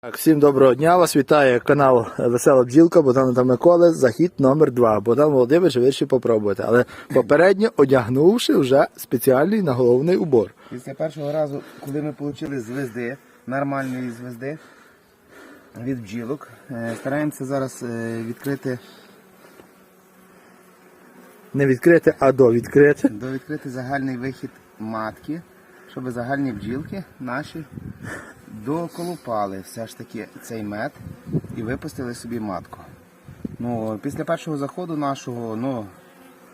Так, всім доброго дня. Вас вітає канал Весела Бджілка, Богдан та Миколи, захід номер 2 Богдан Володимирович, вирішив попробувати. Але попередньо одягнувши вже спеціальний наголовний убор. Після першого разу, коли ми отримали звезди, нормальної звезди від бджілок, е, стараємося зараз е, відкрити, Не відкрити, а до відкрити. до відкрити загальний вихід матки, щоб загальні бджілки наші доколупали все ж таки цей мед і випустили собі матку. Ну, після першого заходу нашого, ну,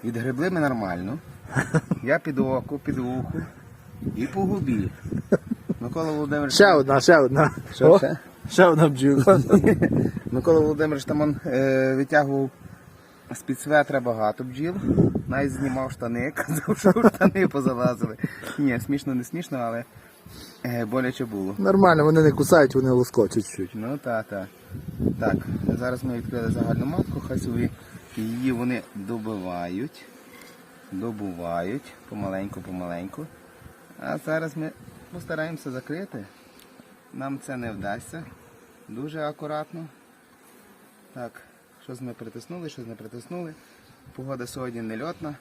відгребли ми нормально. Я під око, під ухо і по губі. Микола Володимирович. Ще одна, ще одна. Що О, ще? ще одна бджілка. Микола Володимирович там он, е, витягував з-під светра багато бджіл, навіть знімав штани, казав, що штани позалазили. Ні, смішно, не смішно, але боляче було. Нормально, вони не кусають, вони лоскочуть чуть. Ну так, так. Так, зараз ми відкрили загальну матку, хай собі її вони добивають, добувають помаленьку, помаленьку. А зараз ми постараємося закрити. Нам це не вдасться. Дуже акуратно. Так, щось ми притиснули, щось не притиснули. Погода сьогодні нельотна.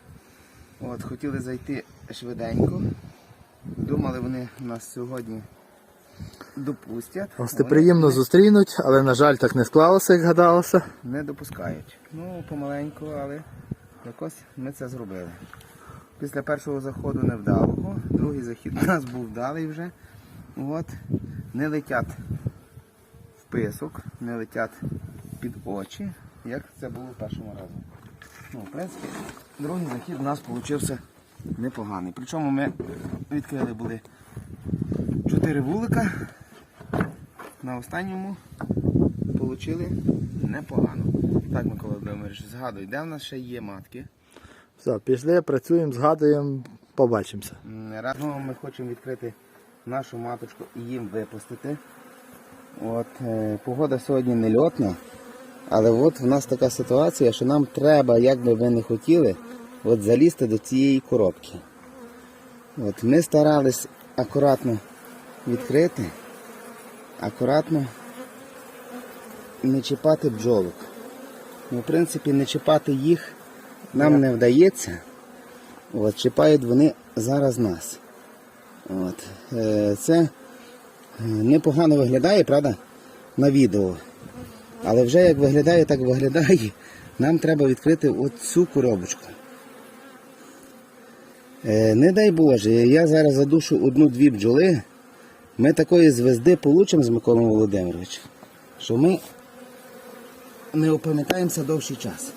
От, хотіли зайти швиденько. Думали, вони нас сьогодні допустять. Гостеприємно зустрінуть, але, на жаль, так не склалося, як гадалося. Не допускають. Ну, помаленьку, але якось ми це зробили. Після першого заходу невдалого, другий захід у нас був вдалий вже. От. Не летять в писок, не летять під очі, як це було в першому разу. Ну, в принципі, другий захід у нас вийшов непоганий. Причому ми відкрили були чотири вулика. На останньому Получили непогано. Так, Микола Володимирович, згадуй, де в нас ще є матки? Все, пішли, працюємо, згадуємо, побачимося. М, Разом ми хочемо відкрити нашу маточку і їм випустити. От, е, погода сьогодні не льотна, але от в нас така ситуація, що нам треба, як би ви не хотіли, от залізти до цієї коробки. От, ми старались акуратно відкрити, акуратно не чіпати бджолок. Ну, в принципі, не чіпати їх нам не вдається. От, чіпають вони зараз нас. От. Е, Це е, непогано виглядає, правда, на відео. Але вже як виглядає, так виглядає. Нам треба відкрити от цю коробочку. Е, Не дай Боже, я зараз задушу одну-дві бджоли. Ми такої звезди получимо з Миколою Володимировичем, що ми не опам'ятаємося довший час.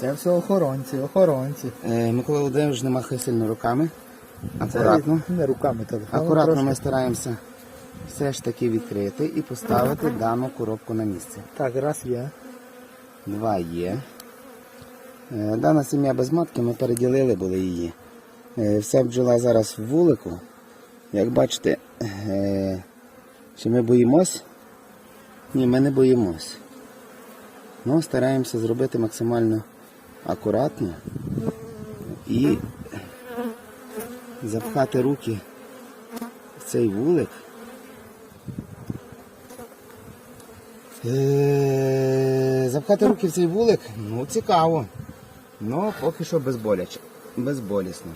Це все охоронці, охоронці. Е, Микола Володимирович не махає сильно руками. Акуратно. Не руками телефоном. Акуратно трошки. ми стараємося все ж таки відкрити і поставити дану коробку на місце. Так, раз є. Два є. Е, Дана сім'я без матки, ми переділили були її. Е, Вся бджола зараз в вулику. Як бачите, е, чи ми боїмось? Ні, ми не боїмось. Ну, стараємося зробити максимально акуратно і запхати руки в цей вулик. Е, Запхати руки в цей вулик, ну цікаво. Ну, поки що безболяче, безболісно.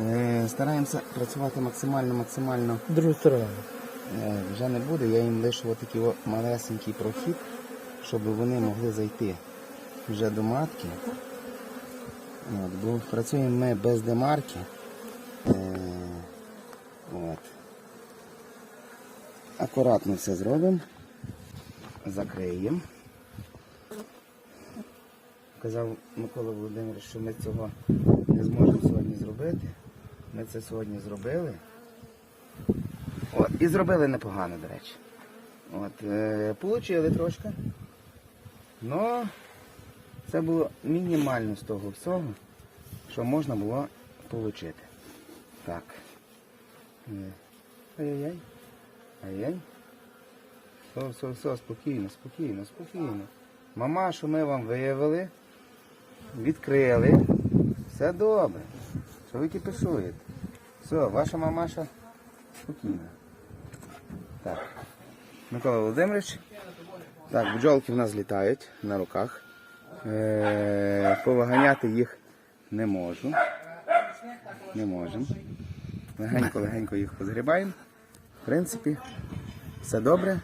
Е, Стараємося працювати максимально, максимально. Другу сторону. Е, Вже не буде, я їм лишу отакий малесенький прохід, щоб вони могли зайти вже до матки. От, бо працюємо ми без демарки. Е, от. Акуратно все зробимо. Закриємо. Казав Микола Володимирович, що ми цього не зможемо сьогодні зробити. Ми це сьогодні зробили. От, і зробили непогано, до речі. От, е, получили трошки. Но це було мінімально з того всього, що можна було отримати. Так. Е, Ай-яй-яй. Ай-яй. Все, все, все, спокійно, спокійно, спокійно. Мамашу ми вам виявили, відкрили. Все добре. Що ви? Все, ваша мамаша спокійна. Так. Микола Володимирович. Так, бджолки в нас літають на руках. Е, повиганяти їх не можу. Не можемо. Легенько-легенько їх позгрібаємо. В принципі, все добре.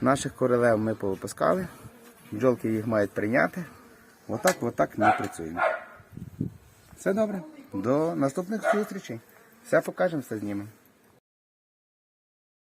Наших королев ми повипускали. Бджолки їх мають прийняти. Отак, отак ми працюємо. Все добре. До наступних зустрічей. Все покажемо, все знімемо.